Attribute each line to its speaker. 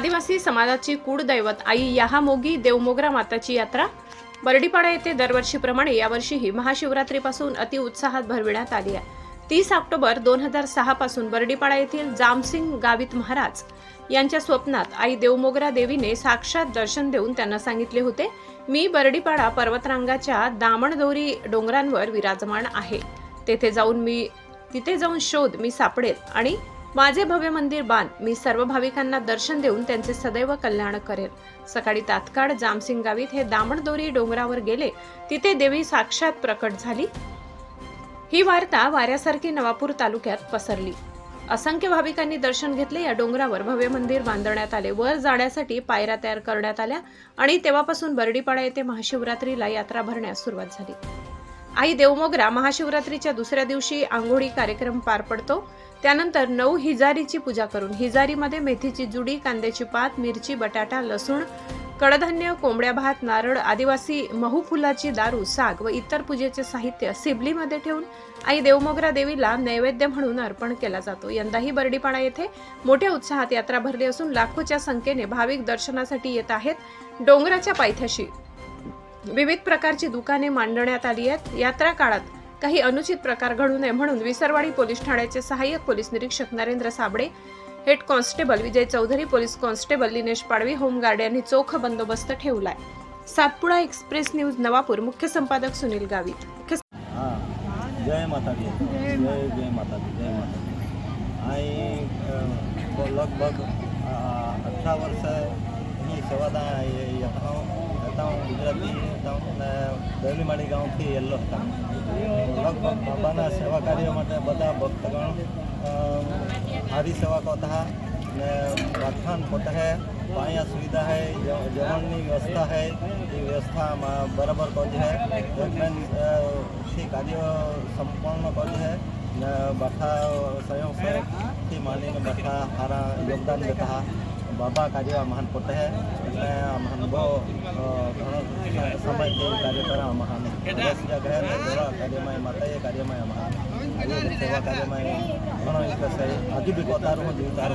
Speaker 1: आदिवासी समाजाची कुळदैवत आई याहामोगी देवमोगरा माताची यात्रा. बर्डीपाडा येथे दरवर्षीप्रमाणे यावर्षीही महाशिवरात्रीपासून अतिउत्साहात भरविण्यात आली आहे. तीस ऑक्टोबर दोन हजार सहा पासून बर्डीपाडा येथील जामसिंग गावित महाराज यांच्या स्वप्नात आई देवमोगरा देवीने साक्षात दर्शन देऊन त्यांना सांगितले होते मी बर्डीपाडा पर्वतरांगाच्या दामणदोरी डोंगरांवर विराजमान आहे. तेथे जाऊन मी तिथे जाऊन शोध मी सापडेल आणि माझे भव्य मंदिर बांध. मी सर्व भाविकांना दर्शन देऊन त्यांचे सदैव कल्याण करेल सकाळी तात्काळ जामसिंग गावीत हे दामणदोरी डोंगरावर गेले. तिथे देवी साक्षात प्रकट झाली. ही वार्ता वाऱ्यासारखी नवापूर तालुक्यात पसरली. असंख्य भाविकांनी दर्शन घेतले या डोंगरावर भव्य मंदिर बांधण्यात आले. वर जाण्यासाठी पायऱ्या तयार करण्यात आल्या आणि तेव्हापासून बर्डीपाडा येथे महाशिवरात्रीला यात्रा भरण्यास सुरुवात झाली. आई देवमोगरा महाशिवरात्रीच्या दुसऱ्या दिवशी आंघोळी कार्यक्रम पार पडतो. त्यानंतर नऊ हिजारीची पूजा करून हिजारीमध्ये मेथीची जुडी कांद्याची पात मिरची बटाटा लसूण कडधान्य कोंबड्या भात नारळ आदिवासी महू फुलाची दारू साग व इतर पूजेचे साहित्य सिबलीमध्ये ठेवून आई देवमोगरा देवीला नैवेद्य म्हणून अर्पण केला जातो. यंदाही बर्डीपाडा येथे मोठ्या उत्साहात यात्रा भरली असून लाखोच्या संख्येने भाविक दर्शनासाठी येत आहेत. डोंगराच्या पायथ्याशी विविध प्रकारची दुकाने मांडण्यात आली आहेत. यात्रा काळात काही अनुचित प्रकार घडू नये म्हणून विसरवाडी पोलीस ठाण्याचे सहाय्यक पोलीस निरीक्षक Narendra Sable head constable Vijay Chaudhari police constable Dinesh Padvi home guard यांनी चोख बंदोबस्त ठेवलाय. सातपुडा एक्सप्रेस न्यूज नवापूर मुख्य संपादक सुनील
Speaker 2: गावी. जय माता दी जय जय माता दी जय माता दी आई लगभग अठारह वर्ष ही सेवादा येता हूँ हूँ गुजराती દલીમાળી ગામથી યલ્લો હતા લગભગ બાબાના સેવા કાર્ય માટે બધા ભક્તગણ અ, હારી સેવા કરતા ને વાખાન પોતે હે પાયા સુવિધા હે જ- જમણની વ્યવસ્થા હે એ વ્યવસ્થામાં બરાબર કરી હે એકમેન થી કાર્ય સંપૂર્ણ કરી હે ને બધા સંયોગ સહયોગથી માંડીને બધા સારા યોગદાન દેતા બાબા કાર્ય મહાન પોતે હે એટલે આ મહાન બહુ અ, ઘણો ये कार्यपरामः यस्य ग्रहणद्वारा कार्यमयमतये कार्यमयमः सेवा कार्यमय మనం ఇక్కడ అతి బికోతారు దిగుతారు